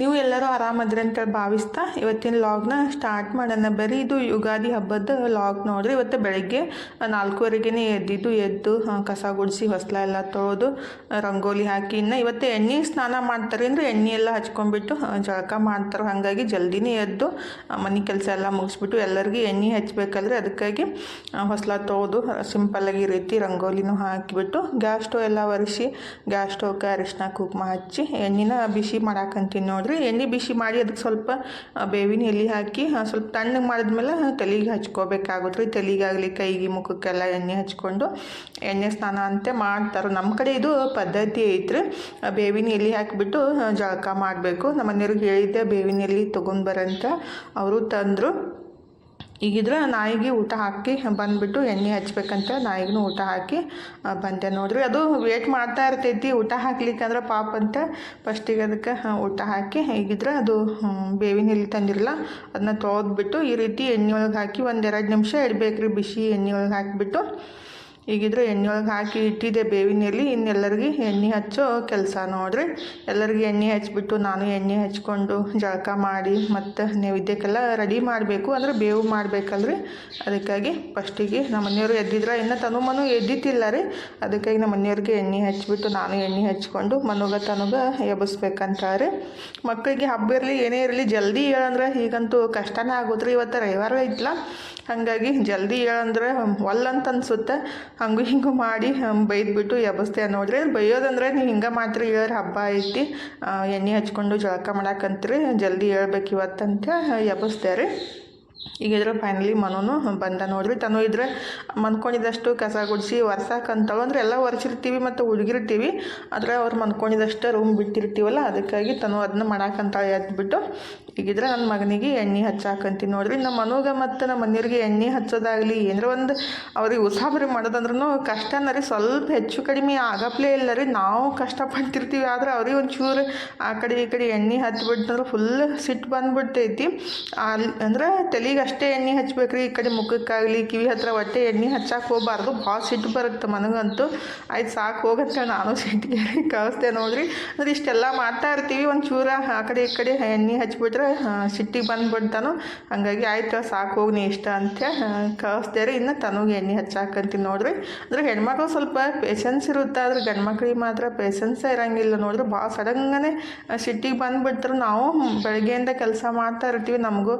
ನೀವು ಎಲ್ಲರೂ ಆರಾಮದ್ರಿ ಅಂತೇಳಿ ಭಾವಿಸ್ತಾ ಇವತ್ತಿನ ಲಾಗ್ನ ಸ್ಟಾರ್ಟ್ ಮಾಡೋಣ. ಬರೀ ಇದು ಯುಗಾದಿ ಹಬ್ಬದ ಲಾಗ್ ನೋಡ್ರಿ. ಇವತ್ತು ಬೆಳಗ್ಗೆ ನಾಲ್ಕೂವರೆಗೇ ಎದ್ದಿದ್ದು, ಎದ್ದು ಕಸ ಗುಡಿಸಿ, ಹೊಸಲ ಎಲ್ಲ ತೊಳೆದು ರಂಗೋಲಿ ಹಾಕಿ ಇನ್ನು ಇವತ್ತು ಎಣ್ಣೆ ಸ್ನಾನ ಮಾಡ್ತಾರೆ ಅಂದರೆ ಎಣ್ಣೆ ಎಲ್ಲ ಹಚ್ಕೊಂಡ್ಬಿಟ್ಟು ಜಳಕ ಮಾಡ್ತಾರೆ. ಹಾಗಾಗಿ ಜಲ್ದಿನೇ ಎದ್ದು ಮನೆ ಕೆಲಸ ಎಲ್ಲ ಮುಗಿಸ್ಬಿಟ್ಟು ಎಲ್ಲರಿಗೂ ಎಣ್ಣೆ ಹಚ್ಬೇಕಲ್ರಿ. ಅದಕ್ಕಾಗಿ ಹೊಸಲ ತೊಳೆದು ಸಿಂಪಲ್ಲಾಗಿ ರೀತಿ ರಂಗೋಲಿನೂ ಹಾಕಿಬಿಟ್ಟು ಗ್ಯಾಸ್ ಸ್ಟವ್ ಎಲ್ಲ ಒರೆಸಿ ಗ್ಯಾಸ್ ಸ್ಟೋವ್ಗೆ ಅರಿಶಿನ ಕುಂಕುಮ ಹಚ್ಚಿ, ಎಣ್ಣೆನ ಬಿಸಿ ಮಾಡಾಕಂತೀನಿ ನೋಡ್ರಿ ಎಣ್ಣೆ ಬಿಸಿ ಮಾಡಿ ಅದಕ್ಕೆ ಸ್ವಲ್ಪ ಬೇವಿನ ಎಲೆ ಹಾಕಿ ಸ್ವಲ್ಪ ತಣ್ಣಗೆ ಮಾಡಿದ್ಮೇಲೆ ತಲೆಗೆ ಹಚ್ಕೋಬೇಕಾಗುತ್ತೆ ರೀ. ತಲೆಗಾಗಲಿ, ಕೈಗೆ, ಮುಖಕ್ಕೆಲ್ಲ ಎಣ್ಣೆ ಹಚ್ಕೊಂಡು ಎಣ್ಣೆ ಸ್ನಾನ ಅಂತ ಮಾಡ್ತಾರೆ. ನಮ್ಮ ಕಡೆ ಇದು ಪದ್ಧತಿ ಐತ್ರಿ. ಬೇವಿನ ಎಲೆ ಹಾಕಿಬಿಟ್ಟು ಜಳಕ ಮಾಡಬೇಕು. ನಮ್ಮ ಮನೆಯವ್ರಿಗೆ ಹೇಳಿದ್ದೆ, ಬೇವಿನ ಎಲೆ ತೊಗೊಂಡ್ಬರಂತ ಅವರು ತಂದರು. ಈಗಿದ್ರೆ ನಾಯಿಗೆ ಊಟ ಹಾಕಿ ಬಂದುಬಿಟ್ಟು ಎಣ್ಣೆ ಹಚ್ಬೇಕಂತ ನಾಯಿಗೂ ಊಟ ಹಾಕಿ ಬಂದೆ. ನೋಡ್ರಿ, ಅದು ವೇಟ್ ಮಾಡ್ತಾ ಇರ್ತೈತಿ. ಊಟ ಹಾಕ್ಲಿಕ್ಕಂದ್ರೆ ಪಾಪ ಅಂತ ಫಸ್ಟಿಗೆ ಅದಕ್ಕೆ ಊಟ ಹಾಕಿ, ಈಗಿದ್ರೆ ಅದು ಬೇವಿನ ಎಲ್ಲಿ ತಂದಿರಲ್ಲ, ಅದನ್ನ ತೊಳೆದ್ಬಿಟ್ಟು ಈ ರೀತಿ ಎಣ್ಣೆ ಒಳಗೆ ಹಾಕಿ ಒಂದೆರಡು ನಿಮಿಷ ಇಡಬೇಕ್ರಿ. ಬಿಸಿ ಎಣ್ಣೆ ಒಳಗೆ ಹಾಕಿಬಿಟ್ಟು ಈಗಿದ್ರೆ ಎಣ್ಣೆ ಒಳಗೆ ಹಾಕಿ ಇಟ್ಟಿದ್ದೆ ಬೇವಿನ ಎಲೆ ಇನ್ನೆಲ್ಲರಿಗೆ ಎಣ್ಣೆ ಹಚ್ಚೋ ಕೆಲಸ ನೋಡ್ರಿ. ಎಲ್ಲರಿಗೆ ಎಣ್ಣೆ ಹಚ್ಚಿಬಿಟ್ಟು ನಾನು ಎಣ್ಣೆ ಹಚ್ಕೊಂಡು ಜಳಕ ಮಾಡಿ ಮತ್ತು ನೈವೇದ್ಯಕ್ಕೆಲ್ಲ ರೆಡಿ ಮಾಡಬೇಕು. ಅಂದ್ರೆ ಬೇವು ಮಾಡಬೇಕಲ್ರಿ. ಅದಕ್ಕಾಗಿ ಫಸ್ಟಿಗೆ ನಮ್ಮ ಮನೆಯವರು ಎದ್ದಿದ್ರೆ ಇನ್ನು ತನು ಮನು ಎದ್ದಿತ್ತಿಲ್ಲ ರೀ. ಅದಕ್ಕಾಗಿ ನಮ್ಮ ಮನೆಯವ್ರಿಗೆ ಎಣ್ಣೆ ಹಚ್ಚಿಬಿಟ್ಟು ನಾನು ಎಣ್ಣೆ ಹಚ್ಕೊಂಡು ಮನುಗ ತನುಗ ಎಬ್ಬಿಸ್ಬೇಕಂತಾರೆ ಮಕ್ಕಳಿಗೆ ಹಬ್ಬ ಇರಲಿ, ಏನೇ ಇರಲಿ, ಜಲ್ದಿ ಹೇಳಂದ್ರೆ ಈಗಂತೂ ಕಷ್ಟನೇ ಆಗೋದ್ರಿ ಇವತ್ತು ರವಿವಾರ ಇತ್ತಲ್ಲ ಹಾಗಾಗಿ ಜಲ್ದಿ ಹೇಳಂದ್ರೆ ಒಲ್ಲಂತ ಅನ್ಸುತ್ತೆ. ಹಂಗೂ ಹಿಂಗೂ ಮಾಡಿ ಬೈದ್ಬಿಟ್ಟು ಎಬ್ಬಿಸ್ತೆ ನೋಡ್ರಿ ಬೈಯೋದಂದ್ರೆ ನೀವು ಹಿಂಗೆ ಮಾತ್ರ ಹೇಳೋರು ಹಬ್ಬ ಐತಿ. ಎಣ್ಣೆ ಹಚ್ಕೊಂಡು ಜಳಕ ಮಾಡಾಕಂತ್ರಿ, ಜಲ್ದಿ ಹೇಳ್ಬೇಕು ಇವತ್ತಂತ ಎಬ್ಬಿಸ್ದೆ ರೀ. ಈಗ ಇದ್ರೆ ಫೈನಲಿ ಮನೋನು ಬಂದ ನೋಡ್ರಿ. ತನು ಇದ್ರೆ ಮನ್ಕೊಂಡಿದ್ದಷ್ಟು ಕಸ ಗುಡಿಸಿ ಒರ್ಸಾಕಂತಳು ಅಂದ್ರೆ ಎಲ್ಲ ಒರೆಸಿರ್ತೀವಿ ಮತ್ತು ಹುಡುಗಿರ್ತೀವಿ ಆದ್ರೆ ಅವ್ರು ಮನ್ಕೊಂಡಿದ್ದಷ್ಟು ರೂಮ್ ಬಿಟ್ಟಿರ್ತೀವಲ್ಲ, ಅದಕ್ಕಾಗಿ ತನು ಅದನ್ನ ಮಾಡಾಕಂತ ಎದ್ಬಿಟ್ಟು ಈಗಿದ್ರೆ ನನ್ನ ಮಗನಿಗೆ ಎಣ್ಣೆ ಹಚ್ಚಾಕಂತೀನಿ ನೋಡ್ರಿ. ನಮ್ಮ ಮನೋಗ ಮತ್ತು ನಮ್ಮ ಮನೆಯವ್ರಿಗೆ ಎಣ್ಣೆ ಹಚ್ಚೋದಾಗಲಿ ಏನರ ಒಂದು ಅವ್ರಿಗೆ ಉಸಾಬರಿ ಮಾಡೋದಂದ್ರೂ ಕಷ್ಟನ ರೀ. ಸ್ವಲ್ಪ ಹೆಚ್ಚು ಕಡಿಮೆ ಆಗಪ್ಲೇ ಇಲ್ಲ ರೀ. ನಾವು ಕಷ್ಟಪಡ್ತಿರ್ತೀವಿ ಆದ್ರೆ ಅವ್ರಿಗೆ ಒಂಚೂರು ಆ ಕಡೆ ಈ ಕಡೆ ಎಣ್ಣೆ ಹಚ್ಬಿಟ್ನಂದ್ರೆ ಫುಲ್ ಸಿಟ್ಟು ಬಂದ್ಬಿಡ್ತೈತಿ. ಅಲ್ಲಿ ಅಂದ್ರೆ ತಲೆಗೆ ಅಷ್ಟೇ ಎಣ್ಣೆ ಹಚ್ಚಬೇಕ್ರಿ ಈ ಕಡೆ ಮುಖಕ್ಕಾಗಲಿ, ಕಿವಿ ಹತ್ರ ಒಟ್ಟೆ ಎಣ್ಣೆ ಹಚ್ಚಕ್ಕೆ ಹೋಗಬಾರ್ದು. ಭಾಳ ಸಿಟ್ಟು ಬರುತ್ತೆ ಮನಗಂತೂ. ಆಯ್ತು ಸಾಕು ಹೋಗಂತ ನಾನು ಸಿಟ್ಟಿಗೆ ಕಳಿಸ್ದೆ ನೋಡ್ರಿ. ಅಂದ್ರೆ ಇಷ್ಟೆಲ್ಲ ಮಾಡ್ತಾ ಇರ್ತೀವಿ. ಒಂದು ಚೂರ ಆ ಕಡೆ ಈ ಕಡೆ ಎಣ್ಣೆ ಹಚ್ಬಿಟ್ರೆ ಆ, ಸಿಟ್ಟಿಗೆ ಬಂದ್ಬಿಡ್ತಾನು. ಹಂಗಾಗಿ ಆಯಿತು ಸಾಕು ಹೋಗಿ ನೀ ಇಷ್ಟ ಅಂತ ಕಳಿಸ್ದೆ ರೀ. ಇನ್ನು ತನಗೆ ಎಣ್ಣೆ ಹಚ್ಚಾಕಂತೀನಿ ನೋಡ್ರಿ. ಅಂದರೆ ಹೆಣ್ಮಕ್ಳು ಸ್ವಲ್ಪ ಪೇಷನ್ಸ್ ಇರುತ್ತೆ. ಆದ್ರೆ ಗಂಡ್ಮಕ್ಳಿಗೆ ಮಾತ್ರ ಪೇಷನ್ಸೇ ಇರೋಂಗಿಲ್ಲ ನೋಡಿದ್ರೆ ಭಾಳ ಸಡಂಗನೆ ಸಿಟ್ಟಿಗೆ ಬಂದುಬಿಡ್ತಾರೆ ನಾವು ಬೆಳಗ್ಗೆಯಿಂದ ಕೆಲಸ ಮಾಡ್ತಾ ಇರ್ತೀವಿ. ನಮಗೂ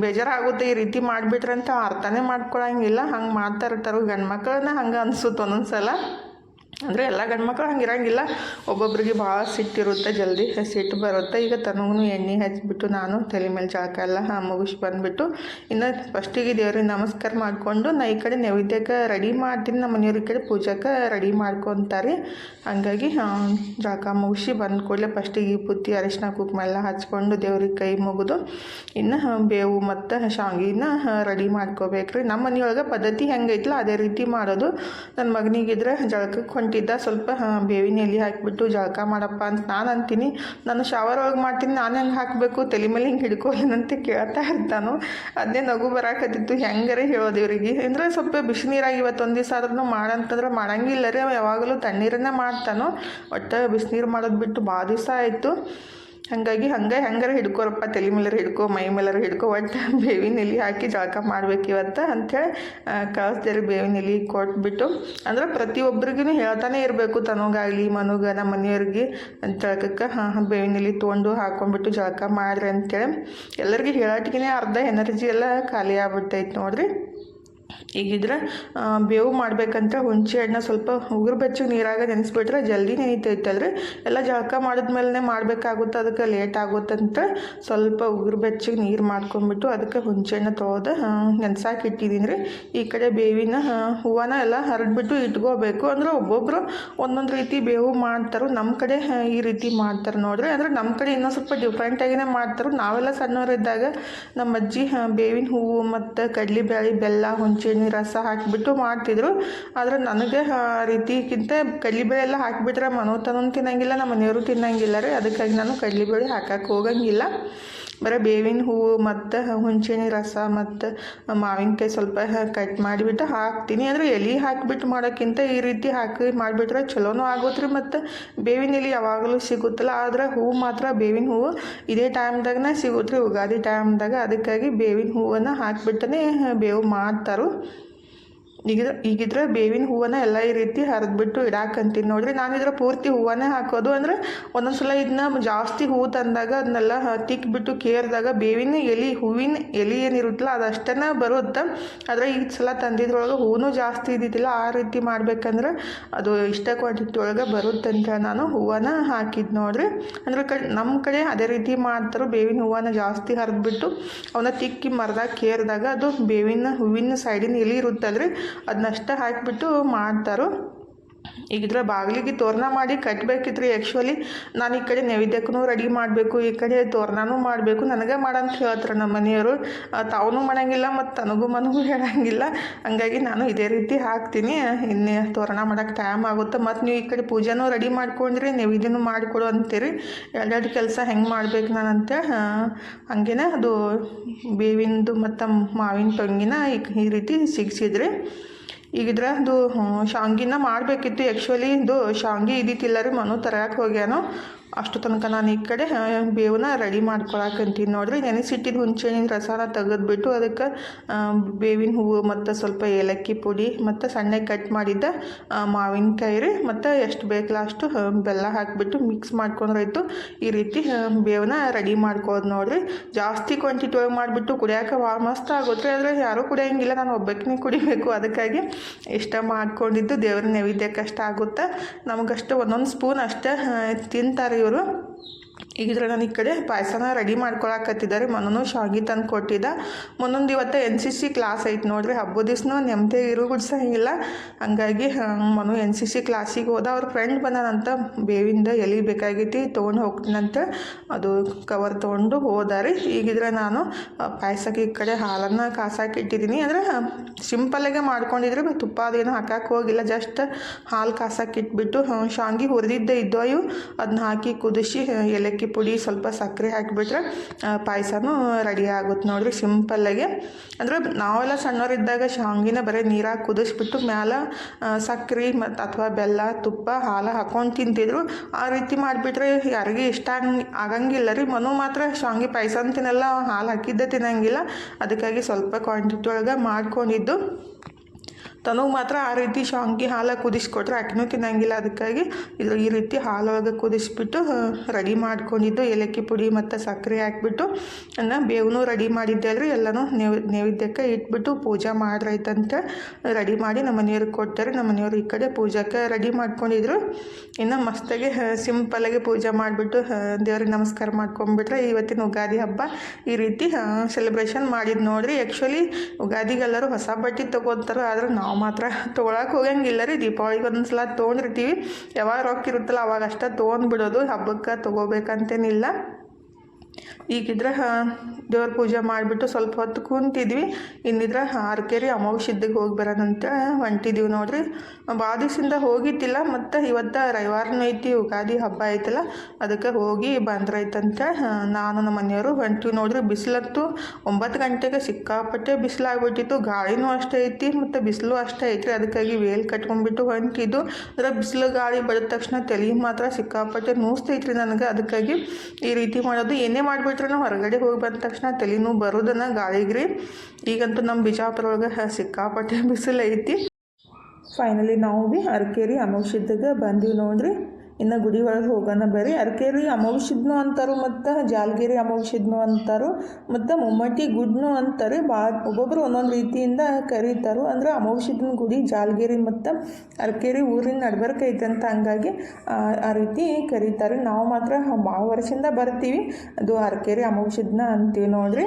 ಬೇಜಾರಾಗುತ್ತೆ. ಈ ರೀತಿ ಮಾಡಿಬಿಟ್ರೆ ಅಂತ ಅರ್ಥನೇ ಮಾಡ್ಕೊಳಂಗಿಲ್ಲ. ಹಂಗೆ ಮಾಡ್ತಾ ಇರ್ತಾರೆ ಗಂಡು ಮಕ್ಕಳನ್ನ ಹಂಗೆ ಅನಿಸುತ್ತೆ ಒಂದೊಂದು ಸಲ ಅಂದರೆ ಎಲ್ಲ ಗಂಡ್ಮಕ್ಳು ಹಂಗೆ ಇರಂಗಿಲ್ಲ ಒಬ್ಬೊಬ್ರಿಗೆ ಭಾಳ ಸಿಟ್ಟಿರುತ್ತೆ ಜಲ್ದಿ ಸಿಟ್ಟು ಬರುತ್ತೆ. ಈಗ ತನಗೂ ಎಣ್ಣೆ ಹಚ್ಚಿಬಿಟ್ಟು ನಾನು ತಲೆ ಮೇಲೆ ಜಳಕ ಎಲ್ಲ ಮುಗಿಸಿ ಬಂದುಬಿಟ್ಟು ಇನ್ನು ಫಸ್ಟಿಗೆ ದೇವ್ರಿಗೆ ನಮಸ್ಕಾರ ಮಾಡಿಕೊಂಡು ನಾ ಈ ಕಡೆ ನೈವೇದ್ಯಕ್ಕೆ ರೆಡಿ ಮಾಡ್ತೀನಿ. ನಮ್ಮ ಮನೆಯವ್ರ ಈ ಕಡೆ ಪೂಜೆಗೆ ರೆಡಿ ಮಾಡ್ಕೊತಾರೆ. ಹಂಗಾಗಿ ಜಾಕ ಮುಗಿಸಿ ಬಂದ ಕೂಡಲೇ ಫಸ್ಟಿಗೆ ಪುತ್ತಿ, ಅರಿಶಿನ, ಕುಕ್ಮ ಎಲ್ಲ ಹಚ್ಕೊಂಡು ದೇವ್ರಿಗೆ ಕೈ ಮುಗಿದು ಇನ್ನು ಬೇವು ಮತ್ತು ಶಾಂಗಿನ ರೆಡಿ ಮಾಡ್ಕೋಬೇಕ್ರಿ. ನಮ್ಮ ಮನೆಯೊಳಗೆ ಪದ್ಧತಿ ಹೆಂಗೈತಲ್ಲ, ಅದೇ ರೀತಿ ಮಾಡೋದು. ನನ್ನ ಮಗನಿಗಿದ್ರೆ ಜಳಕಕ್ಕೆ ಹೊಂಟಿದ್ದ ಸ್ವಲ್ಪ ಬೇವಿನ ಎಲೆ ಹಾಕಿಬಿಟ್ಟು ಜಳಕ ಮಾಡಪ್ಪ ಅಂತ ನಾನು ಅಂತೀನಿ. ನಾನು ಶವರ್ ಒಳಗೆ ಮಾಡ್ತೀನಿ, ನಾನು ಹೆಂಗೆ ಹಾಕಬೇಕು? ತಲೆ ಮೇಲೆ ಹಿಂಗೆ ಹಿಡ್ಕೊಳ್ಳೇನಂತ ಕೇಳ್ತಾ ಇರ್ತಾನು. ಅದೇ ನಗು ಬರಾಕತ್ತಿತ್ತು. ಹೆಂಗಾರೆ ಹೇಳೋದು ಇವರಿಗೆ ಅಂದರೆ ಸ್ವಲ್ಪ ಬಿಸಿನೀರಾಗಿ ಇವತ್ತೊಂದು ದಿವಸ ಆದ್ರೂ ಮಾಡಂತಂದ್ರೆ ಮಾಡಂಗಿಲ್ಲ ರೀ. ಯಾವಾಗಲೂ ತಣ್ಣೀರನ್ನೇ ಮಾಡ್ತಾನೋ. ಒಟ್ಟು ಬಿಸಿನೀರು ಮಾಡೋದು ಬಿಟ್ಟು ಭಾಳ ದಿವಸ ಆಯಿತು. ಹಾಗಾಗಿ ಹಂಗೆ ಹೆಂಗಾರ ಹಿಡ್ಕೋರಪ್ಪ, ತಲೆ ಮೇಲಾರ ಹಿಡ್ಕೊ, ಮೈ ಮೇಲಾರ ಹಿಡ್ಕೊ, ಒಟ್ಟು ಬೇವಿನ ಎಲೆ ಹಾಕಿ ಜಳಕ ಮಾಡ್ಬೇಕು ಇವತ್ತು ಅಂಥೇಳಿ ಕಳಿಸ್ದೆ ರೀ ಬೇವಿನ ಎಲೆ ಕೊಟ್ಬಿಟ್ಟು. ಅಂದ್ರೆ ಪ್ರತಿಯೊಬ್ಬರಿಗೂ ಹೇಳ್ತಾನೆ ಇರಬೇಕು ತನಗಾಗಲಿ, ಮನುಗ ನಮ್ಮ ಮನೆಯವ್ರಿಗೆ ಜಳಕಕ್ಕೆ ಹಾಂ ಬೇವಿನ ಎಲೆ ತೊಗೊಂಡು ಹಾಕೊಂಡ್ಬಿಟ್ಟು ಜಳಕ ಮಾಡ್ರಿ ಅಂತೇಳಿ ಎಲ್ಲರಿಗೂ ಹೇಳೋಟಿಗೆ ಅರ್ಧ ಎನರ್ಜಿ ಎಲ್ಲ ಖಾಲಿ ಆಗ್ಬಿಟ್ಟೈತೆ ನೋಡ್ರಿ. ಈಗಿದ್ರೆ ಬೇವು ಮಾಡ್ಬೇಕಂತ ಹುಣಸೆ ಹಣ್ಣು ಸ್ವಲ್ಪ ಉಗುರು ಬೆಚ್ಚಗೆ ನೀರಾಗ ನೆನೆಸ್ಬಿಟ್ರೆ ಜಲ್ದಿ ನೆನೀತೈತಲ್ರಿ ಎಲ್ಲ ಜಳಕ ಮಾಡಿದ್ಮೇಲೆ ಮಾಡಬೇಕಾಗುತ್ತೆ, ಅದಕ್ಕೆ ಲೇಟ್ ಆಗುತ್ತಂತ ಸ್ವಲ್ಪ ಉಗುರು ಬೆಚ್ಚಗೆ ನೀರು ಮಾಡ್ಕೊಂಡ್ಬಿಟ್ಟು ಅದಕ್ಕೆ ಹುಣಸೆ ಹಣ್ಣು ತೊಳೆದು ನೆನ್ಸಾಕಿ ಇಟ್ಟಿದ್ದೀನಿ ರೀ. ಈ ಕಡೆ ಬೇವಿನ ಹೂವನ ಎಲ್ಲ ಹರಡ್ಬಿಟ್ಟು ಇಟ್ಕೋಬೇಕು. ಅಂದ್ರೆ ಒಬ್ಬೊಬ್ಬರು ಒಂದೊಂದು ರೀತಿ ಬೇವು ಮಾಡ್ತಾರೆ. ನಮ್ಮ ಕಡೆ ಈ ರೀತಿ ಮಾಡ್ತಾರೆ ನೋಡ್ರಿ. ಅಂದ್ರೆ ನಮ್ಮ ಕಡೆ ಇನ್ನೂ ಸ್ವಲ್ಪ ಡಿಫ್ರೆಂಟಾಗಿನೇ ಮಾಡ್ತಾರೆ. ನಾವೆಲ್ಲ ಸಣ್ಣವರಿದ್ದಾಗ ನಮ್ಮ ಅಜ್ಜಿ ಬೇವಿನ ಹೂವು ಮತ್ತು ಕಡ್ಲೆಬೇಳೆ ಬೆಲ್ಲ ಹುಣಸೆಹಣ್ಣಿನ ರಸ ಹಾಕಿಬಿಟ್ಟು ಮಾಡ್ತಿದ್ರು. ಆದರೆ ನನಗೆ, ಆ, ರೀತಿಗಿಂತ ಕಡ್ಲಿಬೇಳೆ ಎಲ್ಲ ಹಾಕಿಬಿಟ್ರೆ ಮನೋತನೂ ತಿನ್ನಂಗಿಲ್ಲ, ನಮ್ಮ ಮನೆಯವರು ತಿನ್ನಂಗಿಲ್ಲ ರೀ. ಅದಕ್ಕಾಗಿ ನಾನು ಕಡ್ಲಿಬೇಳೆ ಹಾಕಕ್ಕೆ ಹೋಗಂಗಿಲ್ಲ. ಬರೀ ಬೇವಿನ ಹೂವು ಮತ್ತು ಹುಣಸೆಹಣ್ಣಿನ ರಸ ಮತ್ತು ಮಾವಿನಕಾಯಿ ಸ್ವಲ್ಪ ಕಟ್ ಮಾಡಿಬಿಟ್ಟು ಹಾಕ್ತೀನಿ. ಅಂದರೆ ಎಲೆ ಹಾಕಿಬಿಟ್ಟು ಮಾಡೋಕ್ಕಿಂತ ಈ ರೀತಿ ಹಾಕಿ ಮಾಡಿಬಿಟ್ರೆ ಚಲೋನೂ ಆಗುತ್ತೆ ಮತ್ತು ಬೇವಿನ ಎಲೆ ಯಾವಾಗಲೂ ಸಿಗುತ್ತಲ್ಲ, ಆದ್ರೆ ಹೂವು ಮಾತ್ರ ಬೇವಿನ ಹೂವು ಇದೇ ಟೈಮ್ದಾಗನೇ ಸಿಗುತ್ತೆ ರೀ ಯುಗಾದಿ ಟೈಮ್ದಾಗ ಅದಕ್ಕಾಗಿ ಬೇವಿನ ಹೂವನ್ನು ಹಾಕಿಬಿಟ್ಟನೇ ಬೇವು ಮಾಡ್ತಾರೆ. ಈಗಿದ್ರೆ ಈಗಿದ್ರೆ ಬೇವಿನ ಹೂವನ್ನ ಎಲ್ಲ ಈ ರೀತಿ ಹರಿದ್ಬಿಟ್ಟು ಇಡಾಕಂತೀನಿ. ನೋಡ್ರಿ, ನಾನು ಇದ್ರ ಪೂರ್ತಿ ಹೂವನ್ನೇ ಹಾಕೋದು ಅಂದ್ರೆ ಒಂದೊಂದು ಸಲ ಇದನ್ನ ಜಾಸ್ತಿ ಹೂವು ತಂದಾಗ ಅದನ್ನೆಲ್ಲ ತಿಕ್ಬಿಟ್ಟು ಕೇರಿದಾಗ ಬೇವಿನ ಎಲೆ, ಹೂವಿನ ಎಲೆ ಏನಿರುತ್ತಲ್ಲ ಅದಷ್ಟೇ ಬರುತ್ತೆ? ಆದರೆ ಈ ಸಲ ತಂದಿದ್ರೊಳಗೆ ಹೂವು ಜಾಸ್ತಿ ಇದ್ದಿದ್ದಿಲ್ಲ. ಆ ರೀತಿ ಮಾಡ್ಬೇಕಂದ್ರೆ ಅದು ಇಷ್ಟ ಕ್ವಾಂಟಿಟಿ ಒಳಗೆ ಬರುತ್ತೆ ನಾನು ಹೂವನ್ನ ಹಾಕಿದ್ದು ನೋಡ್ರಿ. ಅಂದ್ರೆ ಕಡೆ ನಮ್ಮ ಕಡೆ ಅದೇ ರೀತಿ ಮಾಡ್ತಾರೋ ಬೇವಿನ ಹೂವನ್ನ ಜಾಸ್ತಿ ಹರಿದ್ಬಿಟ್ಟು ಅವನ್ನ ತಿಕ್ಕಿ ಮರದಾಗ ಕೇರಿದಾಗ ಅದು ಬೇವಿನ ಹೂವಿನ ಸೈಡಿನ ಎಲೆ ಇರುತ್ತಲ್ರಿ. ಅದನ್ನಷ್ಟ ಹಾಕಿಬಿಟ್ಟು ಮಾಡ್ತಾರೆ ಈಗಿದ್ರೆ ಬಾಗಿಲಿಗೆ ತೋರಣ ಮಾಡಿ ಕಟ್ಟಬೇಕಿತ್ರಿ ಆ್ಯಕ್ಚುಲಿ ನಾನು ಈ ಕಡೆ ನೈವೇದ್ಯಕ್ಕೂ ರೆಡಿ ಮಾಡಬೇಕು, ಈ ಕಡೆ ತೋರಣನೂ ಮಾಡಬೇಕು. ನನಗೆ ಮಾಡಂತ ಹೇಳ್ತಾರೆ ನಮ್ಮ ಮನೆಯವರು. ತಾವೂ ಮಾಡಂಗಿಲ್ಲ ಮತ್ತು ತನಗೂ ಮನಗೂ ಹೇಳಂಗಿಲ್ಲ. ಹಂಗಾಗಿ ನಾನು ಇದೇ ರೀತಿ ಹಾಕ್ತೀನಿ. ಇನ್ನೇ ತೋರಣ ಮಾಡೋಕ್ಕೆ ಟೈಮ್ ಆಗುತ್ತೆ. ಮತ್ತು ನೀವು ಈ ಕಡೆ ಪೂಜೆನೂ ರೆಡಿ ಮಾಡ್ಕೊಂಡ್ರಿ, ನೈವೇದ್ಯನೂ ಮಾಡಿಕೊಡು ಅಂತೀರಿ. ಎರಡೆರಡು ಕೆಲಸ ಹೆಂಗೆ ಮಾಡ್ಬೇಕು ನಾನು ಅಂತ ಹಂಗೇನ ಅದು ಬೇವಿಂದು ಮತ್ತು ಮಾವಿನ ತೊಂಗಿನ ಈ ರೀತಿ ಸಿಗಿಸಿದ್ರಿ. ಈಗಿದ್ರೆ ಅದು ಶಾಂಗಿನ ಮಾಡಬೇಕಿತ್ತು ಆ್ಯಕ್ಚುಲಿ ಇದು ಶಾಂಗಿ ಇದ್ದಿತ್ತಿಲ್ಲ ರೀ ಮನು ತರಕ್ಕೆ ಹೋಗ್ಯಾನೋ. ಅಷ್ಟು ತನಕ ನಾನು ಈ ಕಡೆ ಬೇವನ್ನ ರೆಡಿ ಮಾಡ್ಕೊಳಕಂತೀನಿ ನೋಡಿರಿ. ನೆನೆಸಿಟ್ಟಿದ್ದು ಹುಣಸೆಹಣ್ಣಿನ ರಸನ ತೆಗೆದ್ಬಿಟ್ಟು ಅದಕ್ಕೆ ಬೇವಿನ ಹೂವು ಮತ್ತು ಸ್ವಲ್ಪ ಏಲಕ್ಕಿ ಪುಡಿ ಮತ್ತು ಸಣ್ಣಗೆ ಕಟ್ ಮಾಡಿದ್ದ ಮಾವಿನಕಾಯಿ ರೀ. ಮತ್ತು ಎಷ್ಟು ಬೇಕಲ್ಲ ಅಷ್ಟು ಬೆಲ್ಲ ಹಾಕಿಬಿಟ್ಟು ಮಿಕ್ಸ್ ಮಾಡ್ಕೊಂಡ್ರಾಯ್ತು ಈ ರೀತಿ ಬೇವನ್ನ ರೆಡಿ ಮಾಡ್ಕೋದು ನೋಡಿರಿ. ಜಾಸ್ತಿ ಕ್ವಾಂಟಿಟಿ ಒಳಗೆ ಮಾಡಿಬಿಟ್ಟು ಕುಡಿಯೋಕೆ ಭಾಳ ಮಸ್ತ್ ಆಗುತ್ತೆ ಆದರೆ ಯಾರೂ ಕುಡಿಯೋಂಗಿಲ್ಲ. ನಾನು ಒಬ್ಬಕ್ಕೇ ಕುಡಿಬೇಕು ಅದಕ್ಕಾಗಿ. ಇಷ್ಟ ಮಾಡ್ಕೊಂಡಿದ್ದು ದೇವ್ರ ನೈವೇದ್ಯಕ್ಕೆ ಅಷ್ಟು ಆಗುತ್ತೆ. ನಮಗಷ್ಟು ಒಂದೊಂದು ಸ್ಪೂನ್ ಅಷ್ಟೇ ತಿಂತಾರೆ ಇವರು. ಈಗಿದ್ರೆ ನಾನು ಈ ಕಡೆ ಪಾಯಸನ ರೆಡಿ ಮಾಡ್ಕೊಳಕತ್ತಿದ್ದಾರೆ. ಮೊನ್ನೂ ಶಾವಿಗೆ ತಂದು ಕೊಟ್ಟಿದ್ದ. ಮೊನ್ನೊಂದು ಇವತ್ತು ಎನ್ ಸಿ ಸಿ ಕ್ಲಾಸ್ ಐತೆ ನೋಡ್ರಿ. ಹಬ್ಬದ ದಿವ್ಸನೂ ನೆಮ್ಮದಿ ಇರು ಗುಡ್ಸಂಗಿಲ್ಲ ಹಂಗಾಗಿ ಮನು ಎನ್ ಸಿ ಸಿ ಕ್ಲಾಸಿಗೆ ಹೋದ. ಅವ್ರ ಫ್ರೆಂಡ್ ಬಂದಾನಂತ ಬೇವಿಂದ ಎಲ್ಲಿ ಬೇಕಾಗೈತಿ ತೊಗೊಂಡು ಹೋಗ್ತೀನಂತ ಅದು ಕವರ್ ತೊಗೊಂಡು ಹೋದಾರಿ ಈಗಿದ್ರೆ ನಾನು ಪಾಯಸಕ್ಕೆ ಈ ಕಡೆ ಹಾಲನ್ನು ಕಾಸಾಕಿ ಇಟ್ಟಿದ್ದೀನಿ. ಅಂದರೆ ಸಿಂಪಲ್ಲಾಗೆ ಮಾಡ್ಕೊಂಡಿದ್ರೆ. ತುಪ್ಪ ಅದೇನು ಹಾಕಕ್ಕೆ ಹೋಗಿಲ್ಲ. ಜಸ್ಟ್ ಹಾಲು ಕಾಸಾಕಿಟ್ಬಿಟ್ಟು ಶಾವಿಗೆ ಹುರಿದಿದ್ದೇ ಇದ್ದೋ ಇವು ಅದನ್ನ ಹಾಕಿ ಕುದಿಸಿ ಏಲಕ್ಕಿ ಪುಡಿ ಸ್ವಲ್ಪ ಸಕ್ಕರೆ ಹಾಕಿಬಿಟ್ರೆ ಪಾಯಸನೂ ರೆಡಿ ಆಗುತ್ತೆ ನೋಡಿರಿ ಸಿಂಪಲ್ಲಾಗಿ. ಅಂದರೆ ನಾವೆಲ್ಲ ಸಣ್ಣವರಿದ್ದಾಗ ಶಾವಿಗೆನ ಬರೀ ನೀರಾಗಿ ಕುದಿಸ್ಬಿಟ್ಟು ಮ್ಯಾಲೆ ಸಕ್ಕರೆ ಮತ್ತು ಅಥವಾ ಬೆಲ್ಲ, ತುಪ್ಪ, ಹಾಲು ಹಾಕೊಂಡು ತಿಂತಿದ್ರು. ಆ ರೀತಿ ಮಾಡಿಬಿಟ್ರೆ ಯಾರಿಗೆ ಇಷ್ಟ ಆಗಂಗಿಲ್ಲ ರೀ. ಮನು ಮಾತ್ರ ಶಾವಿಗೆ ಪಾಯಸ ತಿನ್ನಲ್ಲ ಹಾಲು ಹಾಕಿದ್ದೇ ತಿನ್ನಂಗಿಲ್ಲ. ಅದಕ್ಕಾಗಿ ಸ್ವಲ್ಪ ಕ್ವಾಂಟಿಟಿ ಒಳಗೆ ಮಾಡ್ಕೊಂಡಿದ್ದು. ತನಗೆ ಮಾತ್ರ ಆ ರೀತಿ ಶಾವಿಗೆ ಹಾಲು ಕುದಿಸ್ಕೊಟ್ರೆ ಆಕಿನೂ ತಿನ್ನಂಗಿಲ್ಲ. ಅದಕ್ಕಾಗಿ ಇದು ಈ ರೀತಿ ಹಾಲೊಳಗೆ ಕುದಿಸ್ಬಿಟ್ಟು ರೆಡಿ ಮಾಡ್ಕೊಂಡಿದ್ದು. ಏಲಕ್ಕಿ ಪುಡಿ ಮತ್ತು ಸಕ್ಕರೆ ಹಾಕ್ಬಿಟ್ಟು, ಅನ್ನ ಬೇವನು ರೆಡಿ ಮಾಡಿದ್ದೆ ಅಲ್ರಿ. ಎಲ್ಲನೂ ನೈವ್, ನೈವೇದ್ಯಕ್ಕೆ ಇಟ್ಬಿಟ್ಟು ಪೂಜೆ ಮಾಡ್ರೈತಂತ. ರೆಡಿ ಮಾಡಿ ನಮ್ಮ ಮನೆಯವ್ರಿಗೆ ಕೊಡ್ತಾರೆ ನಮ್ಮ ಮನೆಯವ್ರು ಈ ಕಡೆ ಪೂಜಾಕ್ಕೆ ರೆಡಿ ಮಾಡ್ಕೊಂಡಿದ್ರು. ಇನ್ನು ಮಸ್ತಾಗಿ ಸಿಂಪಲಾಗಿ ಪೂಜೆ ಮಾಡಿಬಿಟ್ಟು ದೇವ್ರಿಗೆ ನಮಸ್ಕಾರ ಮಾಡ್ಕೊಂಡ್ಬಿಟ್ರೆ ಇವತ್ತಿನ ಉಗಾದಿ ಹಬ್ಬ ಈ ರೀತಿ ಸೆಲೆಬ್ರೇಷನ್ ಮಾಡಿದ್ದು ನೋಡ್ರಿ. ಆ್ಯಕ್ಚುಲಿ ಉಗಾದಿಗೆಲ್ಲರೂ ಹೊಸ ಬಟ್ಟೆ ತೊಗೊತಾರೆ, ಆದ್ರೆ ನಾವು ಮಾತ್ರ ತೊಗೊಳಕ್ಕೆ ಹೋಗಂಗಿಲ್ಲ ರೀ. ದೀಪಾವಳಿಗೆ ಒಂದು ಸಲ ತೊಗೊಂಡಿರ್ತೀವಿ. ಯಾವಾಗ ರೊಕ್ಕ ಇರುತ್ತಲ್ಲ ಅವಾಗ ಅಷ್ಟೇ ತೊಗೊಂಡ್ಬಿಡೋದು. ಹಬ್ಬಕ್ಕೆ ತೊಗೋಬೇಕಂತೇನಿಲ್ಲ ಈಗಿದ್ರೆ ದೇವ್ರ ಪೂಜೆ ಮಾಡಿಬಿಟ್ಟು ಸ್ವಲ್ಪ ಹೊತ್ತು ಕುಂತಿದ್ವಿ. ಇನ್ನಿದ್ರೆ ಆರ್ಕೆರಿ ಅಮಾವಾಸ್ಯದ್ದಿಗೆ ಹೋಗಿ ಬರೋಣಂತ ಹೊಂಟಿದ್ದೀವಿ ನೋಡ್ರಿ. ಭಾಳ ಹೋಗಿದ್ದಿಲ್ಲ, ಮತ್ತು ಇವತ್ತು ರವಿವಾರನೂ ಐತಿ, ಯುಗಾದಿ ಹಬ್ಬ ಐತಲ್ಲ, ಅದಕ್ಕೆ ಹೋಗಿ ಬಂದ್ರೈತಂತ ನಾನು ನಮ್ಮ ಮನೆಯವರು ಹೊಂಟಿವಿ ನೋಡಿದ್ರೆ ಬಿಸಿಲಂತೂ ಒಂಬತ್ತು ಗಂಟೆಗೆ ಸಿಕ್ಕಾಪಟ್ಟೆ ಬಿಸಿಲಾಗ್ಬಿಟ್ಟಿತ್ತು, ಗಾಳಿನೂ ಅಷ್ಟೇ ಐತಿ, ಮತ್ತು ಬಿಸಿಲು ಅಷ್ಟೇ ಐತಿ ಅದಕ್ಕಾಗಿ ವೇಲ್ ಕಟ್ಕೊಂಡ್ಬಿಟ್ಟು ಹೊಂಟಿದ್ದು. ಅಂದ್ರೆ ಬಿಸಿಲು ಗಾಳಿ ಬಡಿದ ತಕ್ಷಣ ತಲೆ ಮಾತ್ರ ಸಿಕ್ಕಾಪಟ್ಟೆ ನೂಸ್ತೈತ್ರಿ ನನಗೆ, ಅದಕ್ಕಾಗಿ ಈ ರೀತಿ ಮಾಡೋದು. ಏನೇ ಮಾಡಿಬಿಟ್ರೆ ಹೊರಗಡೆ ಹೋಗಿ ಬಂದ ತಕ್ಷಣ ತಲೆನೂ ಬರೋದನ್ನು ಗಾಳಿಗ್ರಿ. ಈಗಂತೂ ನಮ್ಮ ಬಿಜಾಪುರ ಒಳಗೆ ಸಿಕ್ಕಾಪಟ್ಟೆ ಬಿಸಿಲು ಐತಿ ಫೈನಲಿ ನಾವು ಭೀ ಅರ್ಕೇರಿ ಅಮೌಷಿದ್ದಾಗ ಬಂದೀವಿ ನೋಡ್ರಿ. ಇನ್ನು ಗುಡಿ ಒಳಗೆ ಹೋಗೋಣ ಬರ್ರಿ. ಅರ್ಕೇರಿ ಅಮೌಷಿದ್ನು ಅಂತಾರೆ ಮತ್ತು ಜಾಲ್ಗೇರಿ ಅಮೌಷಿದ್ನು ಅಂತಾರು ಮತ್ತು ಮುಮ್ಮಟ್ಟಿ ಗುಡ್ನು ಅಂತಾರೆ. ಭಾಳ ಒಬ್ಬೊಬ್ಬರು ಒಂದೊಂದು ರೀತಿಯಿಂದ ಕರೀತಾರು. ಅಂದ್ರೆ ಅಮೌಷಿದ್ನ ಗುಡಿ, ಜಾಲ್ಗೇರಿ ಮತ್ತು ಅರ್ಕೇರಿ ಊರಿನ ನಡ್ಬರ್ಕ ಅಂತ ಹಂಗಾಗಿ ಆ ರೀತಿ ಕರೀತಾರೆ. ನಾವು ಮಾತ್ರ ಭಾಳ ವರ್ಷದಿಂದ ಬರ್ತೀವಿ. ಅದು ಅರ್ಕೇರಿ ಅಮೌಷಿದ್ನ ಅಂತೀವಿ ನೋಡ್ರಿ.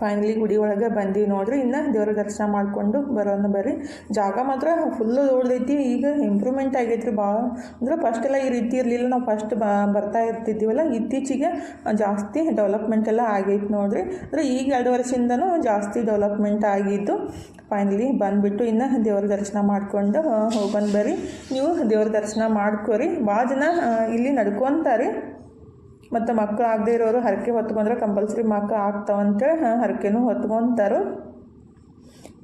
ಫೈನಲಿ ಗುಡಿ ಒಳಗೆ ಬಂದೀವಿ ನೋಡ್ರಿ. ಇನ್ನು ದೇವ್ರ ದರ್ಶನ ಮಾಡಿಕೊಂಡು ಬರೋಣ ಬರ್ರಿ. ಜಾಗ ಮಾತ್ರ ಫುಲ್ಲು ದೊಡ್ಡದೈತಿ. ಈಗ ಇಂಪ್ರೂವ್ಮೆಂಟ್ ಆಗೈತ್ರಿ ಭಾಳ ಅಂದ್ರೆ ಫಸ್ಟ್ ಎಲ್ಲ ಈ ರೀತಿ ಇರಲಿಲ್ಲ. ನಾವು ಫಸ್ಟ್ ಬ, ಬರ್ತಾ ಇರ್ತಿದ್ದೀವಲ್ಲ. ಇತ್ತೀಚೆಗೆ ಜಾಸ್ತಿ ಡೆವಲಪ್ಮೆಂಟ್ ಎಲ್ಲ ಆಗೈತೆ ನೋಡ್ರಿ. ಅಂದರೆ ಈಗ ಎರಡು ವರ್ಷದಿಂದನೂ ಜಾಸ್ತಿ ಡೆವಲಪ್ಮೆಂಟ್ ಆಗಿದ್ದು ಫೈನಲಿ ಬಂದುಬಿಟ್ಟು ಇನ್ನು ದೇವ್ರ ದರ್ಶನ ಮಾಡಿಕೊಂಡು ಹೋಗೋಣ ಬರ್ರಿ. ನೀವು ದೇವ್ರ ದರ್ಶನ ಮಾಡ್ಕೊರಿ. ಭಾಳ ಜನ ಇಲ್ಲಿ ನಡ್ಕೊತಾರೆ. ಮತ್ತು ಮಕ್ಕಳು ಆಗದೆ ಇರೋರು ಹರಕೆ ಹೊತ್ಕೊಂಡ್ರೆ ಕಂಪಲ್ಸರಿ ಮಕ್ಕಳು ಆಗ್ತಾವಂತೇಳಿ ಹರಕೆನೂ ಹೊತ್ಕೊಂತಾರೆ.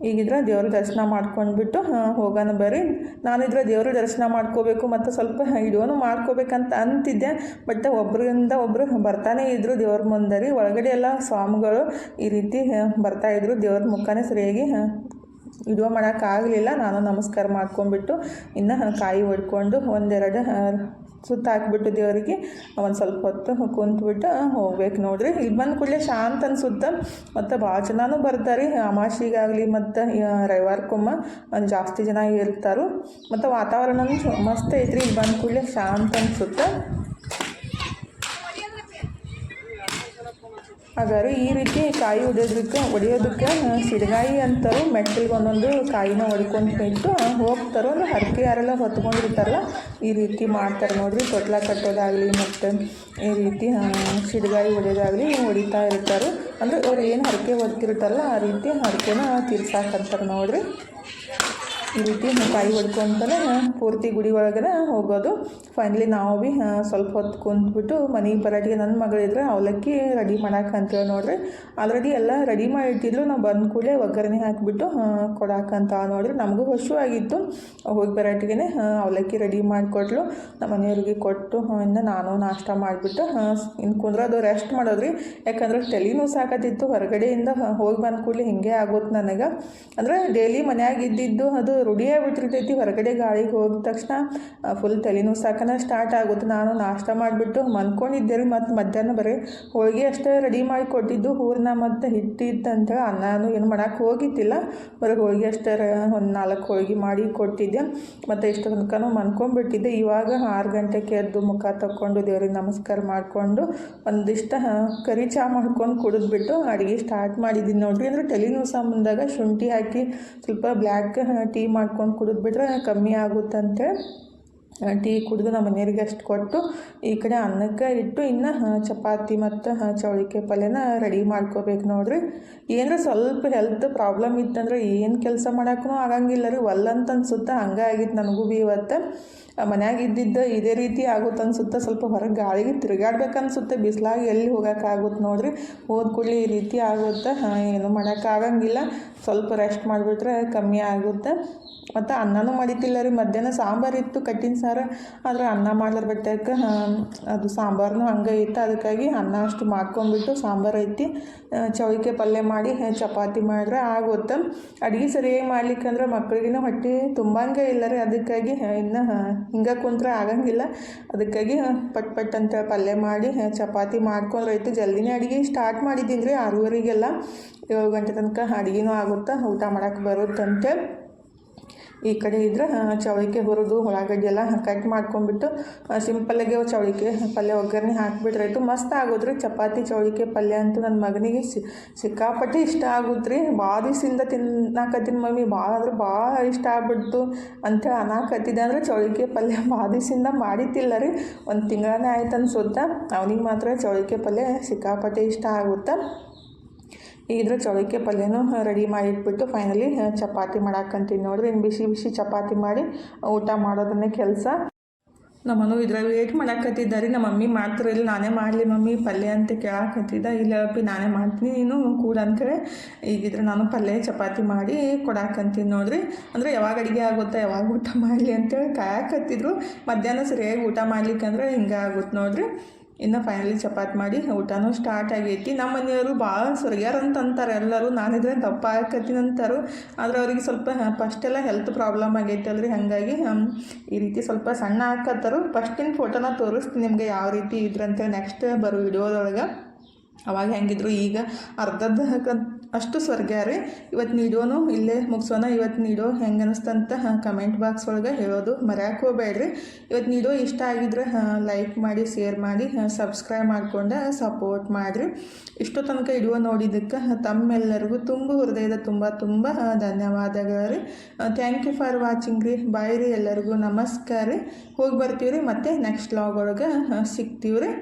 ಈಗಿದ್ರೆ ದೇವ್ರ ದರ್ಶನ ಮಾಡ್ಕೊಂಡ್ಬಿಟ್ಟು ಹೋಗೋಣ ಬರ್ರಿ. ನಾನಿದ್ರೆ ದೇವ್ರ ದರ್ಶನ ಮಾಡ್ಕೋಬೇಕು ಮತ್ತು ಸ್ವಲ್ಪ ಇಡೋನು ಮಾಡ್ಕೋಬೇಕಂತ ಅಂತಿದ್ದೆ. ಬಟ್ ಒಬ್ಬರಿಂದ ಒಬ್ಬರು ಬರ್ತಾನೆ ಇದ್ರು ದೇವ್ರ ಮುಂದೆ ರೀ. ಒಳಗಡೆ ಎಲ್ಲ ಸ್ವಾಮಿಗಳು ಈ ರೀತಿ ಬರ್ತಾಯಿದ್ರು ದೇವ್ರ ಮುಖನೇ ಸರಿಯಾಗಿ ಆ, ವಿಡಿಯೋ ಮಾಡೋಕ್ಕಾಗಲಿಲ್ಲ, ನಾನು ನಮಸ್ಕಾರ ಮಾಡ್ಕೊಂಡ್ಬಿಟ್ಟು ಇನ್ನು ಕಾಯಿ ಹೊಡ್ಕೊಂಡು ಒಂದೆರಡು ಸುತ್ತ ಹಾಕ್ಬಿಟ್ಟು ದೇವರಿಗೆ ಒಂದು ಸ್ವಲ್ಪ ಹೊತ್ತು ಕುಂತ್ಬಿಟ್ಟು ಹೋಗ್ಬೇಕು ನೋಡ್ರಿ. ಇಲ್ಲಿ ಬಂದ ಕೂಡಲೇ ಶಾಂತ ಅನ್ಸುತ್ತೆ. ಮತ್ತು ಭಾಳ ಜನನೂ ಬರ್ತಾರೆ. ಅಮಾಶಿಗಾಗಲಿ ಮತ್ತು ರವಿವಾರಕ್ಕೊಮ್ಮ ಒಂದು ಜಾಸ್ತಿ ಜನ ಇರ್ತಾರೆ. ಮತ್ತು ವಾತಾವರಣನೂ ಮಸ್ತ್ ಐತ್ರಿ. ಇಲ್ಲಿ ಬಂದ ಕೂಡಲೇ ಶಾಂತ ಅನ್ಸುತ್ತೆ. ಹಾಗಾದ್ರೆ ಈ ರೀತಿ ಕಾಯಿ ಹೊಡಿಯೋದಕ್ಕೆ ಹೊಡಿಯೋದಕ್ಕೆ ಸಿಡಗಾಯಿ ಅಂತಾರೆ ಮೆಟ್ಟಲಿಗೆ ಒಂದೊಂದು ಕಾಯಿನ ಹೊಡ್ಕೊಂಡು ಇಟ್ಟು ಹೋಗ್ತಾರೋ ಅಂದ್ರೆ ಹರಕೆ ಯಾರೆಲ್ಲ ಹೊತ್ಕೊಂಡಿರ್ತಾರಲ್ಲ, ಈ ರೀತಿ ಮಾಡ್ತಾರೆ ನೋಡಿರಿ. ತೊಟ್ಲ ಕಟ್ಟೋದಾಗಲಿ, ಮತ್ತು ಈ ರೀತಿ ಸಿಡಗಾಯಿ ಹೊಡೆಯೋದಾಗಲಿ ಹೊಡಿತಾ ಇರ್ತಾರೆ. ಅಂದರೆ ಅವ್ರು ಏನು ಹರಕೆ ಹೊತ್ತಿರ್ತಾರಲ್ಲ, ಆ ರೀತಿ ಹರಕೆನ ತೀರ್ಸಾಕಂತಾರೆ ನೋಡ್ರಿ. ಈ ರೀತಿ ಕಾಯಿ ಹೊಡ್ಕೊಂತಾನೆ ಪೂರ್ತಿ ಗುಡಿ ಒಳಗೆ ಹೋಗೋದು. ಫೈನಲಿ ನಾವು ಭೀ ಸ್ವಲ್ಪ ಹೊತ್ತು ಕುಂತ್ಬಿಟ್ಟು ಮನೆಗೆ ಬರೋಟಿಗೆ ನನ್ನ ಮಗಳಿದ್ರೆ ಅವಲಕ್ಕಿ ರೆಡಿ ಮಾಡಕ್ಕೆ ಅಂತೇಳಿ ನೋಡ್ರಿ. ಆಲ್ರೆಡಿ ಎಲ್ಲ ರೆಡಿ ಮಾಡಿಟ್ಟಿದ್ಲು. ನಾವು ಬಂದ ಕೂಡಲೇ ಒಗ್ಗರಣೆ ಹಾಕಿಬಿಟ್ಟು ಕೊಡಾಕಂತ ನೋಡ್ರಿ. ನಮಗೂ ಆಗಿತ್ತು. ಹೋಗಿ ಬರೋಟಿಗೆ ಅವಲಕ್ಕಿ ರೆಡಿ ಮಾಡಿಕೊಟ್ಲು. ನಮ್ಮ ಮನೆಯವ್ರಿಗೆ ಕೊಟ್ಟು ಇನ್ನು ನಾನು ನಾಷ್ಟ ಮಾಡಿಬಿಟ್ಟು ಇನ್ನು ಕುಂದ್ರೋದು ರೆಸ್ಟ್ ಮಾಡೋದ್ರಿ. ಯಾಕಂದ್ರೆ ತಲೆನೂ ಸಾಕತ್ತಿತ್ತು. ಹೊರಗಡೆಯಿಂದ ಹೋಗಿ ಬಂದ ಕೂಡಲೇ ಹಿಂಗೆ ಆಗೋದು ನನಗೆ. ಅಂದರೆ ಡೈಲಿ ಮನ್ಯಾಗ ಇದ್ದಿದ್ದು ಅದು ರೂಢಿ ಆಗ್ಬಿಟ್ಟಿರ್ತೈತಿ, ಹೊರಗಡೆ ಗಾಳಿಗೆ ಹೋದ ತಕ್ಷಣ ಫುಲ್ ತಲೆನೂ ಸಾಕನ ಸ್ಟಾರ್ಟ್ ಆಗುತ್ತೆ ನಾನು ನಾಷ್ಟ ಮಾಡಿಬಿಟ್ಟು ಮನ್ಕೊಂಡಿದ್ದೆ ರೀ ಮತ್ತು ಮಧ್ಯಾಹ್ನ ಬರೀ ಹೋಳಿಗೆ ಅಷ್ಟೇ ರೆಡಿ ಮಾಡಿ ಕೊಟ್ಟಿದ್ದು, ಹೂರಣ ಮತ್ತು ಹಿಟ್ಟಿತ್ತು ಅಂತೇಳಿ ಅನ್ನನೂ ಏನು ಮಾಡೋಕ್ಕೆ ಹೋಗಿದ್ದಿಲ್ಲ. ಬರೀ ಹೋಳಿಗೆ ಅಷ್ಟೇ ಒಂದು ನಾಲ್ಕು ಹೋಳಿಗೆ ಮಾಡಿ ಕೊಟ್ಟಿದ್ದೆ. ಮತ್ತು ಇಷ್ಟು ತನಕನೂ ಮನ್ಕೊಂಡ್ಬಿಟ್ಟಿದ್ದೆ. ಇವಾಗ ಆರು ಗಂಟೆಗೆ ಎದ್ದು ಮುಖ ತಕ್ಕೊಂಡು ದೇವ್ರಿಗೆ ನಮಸ್ಕಾರ ಮಾಡಿಕೊಂಡು ಒಂದಿಷ್ಟು ಕರಿ ಚಹಾ ಮಾಡ್ಕೊಂಡು ಕುಡಿದ್ಬಿಟ್ಟು ಅಡುಗೆ ಸ್ಟಾರ್ಟ್ ಮಾಡಿದ್ದೀನಿ ನೋಡ್ರಿ. ಅಂದರೆ ತಲೆನೂ ಸಂಬಂಧದಾಗ ಶುಂಠಿ ಹಾಕಿ ಸ್ವಲ್ಪ ಬ್ಲ್ಯಾಕ್ ಟೀ ಮಾಡ್ಕೊಂಡು ಕುಡಿದ್ಬಿಟ್ರೆ ಕಮ್ಮಿ ಆಗುತ್ತಂತೇಳಿ ಟೀ ಕುಡಿದು ನಮ್ಮ ಮನೆಯವ್ರಿಗೆ ಅಷ್ಟು ಕೊಟ್ಟು ಈ ಕಡೆ ಅನ್ನಕ್ಕೆ ಇಟ್ಟು ಇನ್ನು ಚಪಾತಿ ಮತ್ತು ಚೌಳಿಕೆ ಪಲ್ಯನ ರೆಡಿ ಮಾಡ್ಕೋಬೇಕು ನೋಡ್ರಿ. ಏನರ ಸ್ವಲ್ಪ ಹೆಲ್ತ್ ಪ್ರಾಬ್ಲಮ್ ಇತ್ತಂದ್ರೆ ಏನು ಕೆಲಸ ಮಾಡೋಕ್ಕೂ ಆಗಂಗಿಲ್ಲ ರೀ. ಒಲ್ಲಂತ ಅನ್ಸುತ್ತೆ, ಹಂಗೆ ಆಗಿತ್ತು ನನಗೂ ಭೀ ಇವತ್ತು. ಮನ್ಯಾಗ ಇದ್ದಿದ್ದು ಇದೇ ರೀತಿ ಆಗುತ್ತೆ ಅನ್ಸುತ್ತೆ, ಸ್ವಲ್ಪ ಹೊರಗೆ ಗಾಳಿಗೆ ತಿರುಗಾಡ್ಬೇಕನ್ಸುತ್ತೆ ಬಿಸಿಲಾಗಿ ಎಲ್ಲಿ ಹೋಗೋಕ್ಕಾಗುತ್ತೆ ನೋಡ್ರಿ. ಹೋದ ಕೂಡಲೇ ಈ ರೀತಿ ಆಗುತ್ತೆ ಏನು ಮಾಡೋಕ್ಕಾಗಂಗಿಲ್ಲ ಸ್ವಲ್ಪ ರೆಸ್ಟ್ ಮಾಡಿಬಿಟ್ರೆ ಕಮ್ಮಿ ಆಗುತ್ತೆ. ಮತ್ತು ಅನ್ನನೂ ಮಾಡಿದ್ದಿಲ್ಲ ರೀ. ಮಧ್ಯಾಹ್ನ ಸಾಂಬಾರು ಇತ್ತು, ಕಟ್ಟಿನ ಸಾರು ಆದರೆ ಅನ್ನ ಮಾಡ್ಲಾರ ಬಟ್ಟೆಗೆ ಅದು ಸಾಂಬಾರನು ಹಂಗೆ ಇತ್ತು. ಅದಕ್ಕಾಗಿ ಅನ್ನ ಅಷ್ಟು ಮಾಡ್ಕೊಂಡ್ಬಿಟ್ಟು ಸಾಂಬಾರು ಐತಿ. ಚೌಳಿಕೆ ಪಲ್ಯ ಮಾಡಿ ಚಪಾತಿ ಮಾಡಿದ್ರೆ ಆಗುತ್ತೆ. ಅಡುಗೆ ಸರಿಯಾಗಿ ಮಾಡ್ಲಿಕ್ಕೆ ಅಂದ್ರೆ ಮಕ್ಕಳಿಗಿನ ಹೊಟ್ಟೆ ತುಂಬಂಗೆ ಇಲ್ಲ ರೀ. ಅದಕ್ಕಾಗಿ ಇನ್ನು ಹಿಂಗೆ ಕುಂತ್ರೆ ಆಗಂಗಿಲ್ಲ. ಅದಕ್ಕಾಗಿ ಪಟ್ ಪಟ್ ಅಂತ ಪಲ್ಯ ಮಾಡಿ ಚಪಾತಿ ಮಾಡ್ಕೊಂಡ್ರೆ ಐತಿ ಜಲ್ದಿನೇ ಅಡುಗೆ ಸ್ಟಾರ್ಟ್ ಮಾಡಿದ್ದೀನಿ ರೀ ಆರೂವರೆಗೆಲ್ಲ. ಏಳು ಗಂಟೆ ತನಕ ಅಡುಗೆನೂ ಆಗುತ್ತೆ, ಊಟ ಮಾಡಕ್ಕೆ ಬರುತ್ತಂತೇಳಿ ಈ ಕಡೆ ಇದ್ರೆ ಚೌಳಿಕೆ ಹುರಿದು ಉಳ್ಳಾಗಡ್ಡಿ ಎಲ್ಲ ಕಟ್ ಮಾಡ್ಕೊಂಡ್ಬಿಟ್ಟು ಸಿಂಪಲ್ಲಾಗೆ ಚೌಳಿಕೆ ಪಲ್ಯ ಒಗ್ಗರಣೆ ಹಾಕಿಬಿಟ್ರೆ ಆಯಿತು. ಮಸ್ತ್ ಆಗೋದ್ರಿ. ಚಪಾತಿ ಚೌಳಿಕೆ ಪಲ್ಯ ಅಂತೂ ನನ್ನ ಮಗನಿಗೆ ಸಿಕ್ಕಾಪಟ್ಟೆ ಇಷ್ಟ ಆಗುತ್ತೆ ಭಾಳ ದಿವಸದಿಂದ ತಿನ್ನಾಕತ್ತೀನಿ ಮಮ್ಮಿ ಭಾಳ ಅಂದ್ರೆ ಭಾಳ ಇಷ್ಟ ಆಗ್ಬಿಡ್ತು ಅಂತ ಅನ್ನಕತ್ತಿದ್ದೆ ಅಂದ್ರೆ ಚೌಳಿಕೆ ಪಲ್ಯ ಭಾಳ ದಿವಸದಿಂದ ಮಾಡಿದ್ದಿಲ್ಲ ರೀ. ಒಂದು ತಿಂಗಳೇ ಆಯ್ತು ಅನ್ಸುತ್ತೆ. ಅವನಿಗೆ ಮಾತ್ರ ಚೌಳಿಕೆ ಪಲ್ಯ ಸಿಕ್ಕಾಪಟ್ಟೆ ಇಷ್ಟ ಆಗುತ್ತೆ. ಇದ್ರ ಚೌಳಿಕೆ ಪಲ್ಯನೂ ರೆಡಿ ಮಾಡಿಟ್ಬಿಟ್ಟು ಫೈನಲಿ ಚಪಾತಿ ಮಾಡಾಕಂತೀನಿ ನೋಡ್ರಿ. ಇನ್ನು ಬಿಸಿ ಬಿಸಿ ಚಪಾತಿ ಮಾಡಿ ಊಟ ಮಾಡೋದನ್ನೇ ಕೆಲಸ. ನಮ್ಮನು ಇದ್ರಾಗ ವೇಟ್ ಮಾಡಾಕತ್ತಿದ್ದಾರೆ. ನಮ್ಮ ಮಮ್ಮಿ ಇಲ್ಲಿ, ನಾನೇ ಮಾಡಲಿ ಮಮ್ಮಿ, ಪಲ್ಯ ಅಂತ ಕೇಳಾಕತ್ತಿದ್ದ. ಇಲ್ಲ, ಅಪ್ಪಿ, ನಾನೇ ಮಾಡ್ತೀನಿ, ನೀನು ಕೂಡ ಅಂತೇಳಿ ಈಗಿದ್ರೆ ನಾನು ಪಲ್ಯ, ಚಪಾತಿ ಮಾಡಿ ಕೊಡಾಕಂತೀನಿ ನೋಡ್ರಿ. ಅಂದರೆ ಯಾವಾಗ ಅಡುಗೆ ಆಗುತ್ತೆ ಯಾವಾಗ ಊಟ ಮಾಡಲಿ ಅಂತೇಳಿ ಕಾಯಕತ್ತಿದ್ರು. ಮಧ್ಯಾಹ್ನ ಸರಿಯಾಗಿ ಊಟ ಮಾಡ್ಲಿಕ್ಕೆ ಅಂದ್ರೆ ಹಿಂಗೆ ಆಗುತ್ತೆ ನೋಡ್ರಿ. ಇನ್ನು ಫೈನಲಿ ಚಪಾತಿ ಮಾಡಿ ಊಟನೂ ಸ್ಟಾರ್ಟ್ ಆಗೈತಿ. ನಮ್ಮ ಮನೆಯವರು ಭಾಳ ಸೊರ್ಗ್ಯಾರ ಅಂತ ಅಂತಾರೆ. ಎಲ್ಲರೂ ನಾನಿದ್ರೆ ದಪ್ಪ ಹಾಕತ್ತೀನಿ ಅಂತಾರೆ. ಆದ್ರೆ ಅವ್ರಿಗೆ ಸ್ವಲ್ಪ ಫಸ್ಟೆಲ್ಲ ಹೆಲ್ತ್ ಪ್ರಾಬ್ಲಮ್ ಆಗೈತೆ ಅಲ್ರಿ. ಹಾಗಾಗಿ ಈ ರೀತಿ ಸ್ವಲ್ಪ ಸಣ್ಣ ಹಾಕತ್ತಾರು ಫಸ್ಟಿನ ಫೋಟೋನ ತೋರಿಸ್ತೀನಿ ನಿಮಗೆ ಯಾವ ರೀತಿ ಇದ್ರಂತೇಳಿ ನೆಕ್ಸ್ಟ್ ಬರೋ ವಿಡಿಯೋದೊಳಗೆ ಅವಾಗ ಹೆಂಗಿದ್ರು ಈಗ ಅರ್ಧದ ಅಷ್ಟು ಸ್ವರ್ಗ ರೀ. ಇವತ್ತು ನೀಡೋನು, ಇಲ್ಲೇ ಮುಗಿಸೋಣ ಇವತ್ತು ನೀಡೋ ಹೆಂಗೆ ಅನಿಸ್ತಂತ ಕಮೆಂಟ್ ಬಾಕ್ಸ್ ಒಳಗೆ ಹೇಳೋದು ಮರ್ಯಾಕೆ ಹೋಗ್ಬೇಡ್ರಿ. ಇವತ್ತು ನೀಡೋ ಇಷ್ಟ ಆಗಿದ್ರೆ ಲೈಕ್ ಮಾಡಿ ಶೇರ್ ಮಾಡಿ ಸಬ್ಸ್ಕ್ರೈಬ್ ಮಾಡಿಕೊಂಡು ಸಪೋರ್ಟ್ ಮಾಡಿರಿ. ಇಷ್ಟು ತನಕ ಇಡುವ ನೋಡಿದ್ದಕ್ಕೆ ತಮ್ಮೆಲ್ಲರಿಗೂ ತುಂಬ ಹೃದಯದ ತುಂಬ ತುಂಬ ಧನ್ಯವಾದಗಳು ರೀ ಥ್ಯಾಂಕ್ ಯು ಫಾರ್ ವಾಚಿಂಗ್ ರೀ. ಬಾಯ್ ರೀ ಎಲ್ಲರಿಗೂ. ನಮಸ್ಕಾರ ರೀ. ಹೋಗಿ ಬರ್ತೀವಿ ರೀ ಮತ್ತು ನೆಕ್ಸ್ಟ್ ಲಾಗ್ ಒಳಗೆ ಸಿಗ್ತೀವಿ ರೀ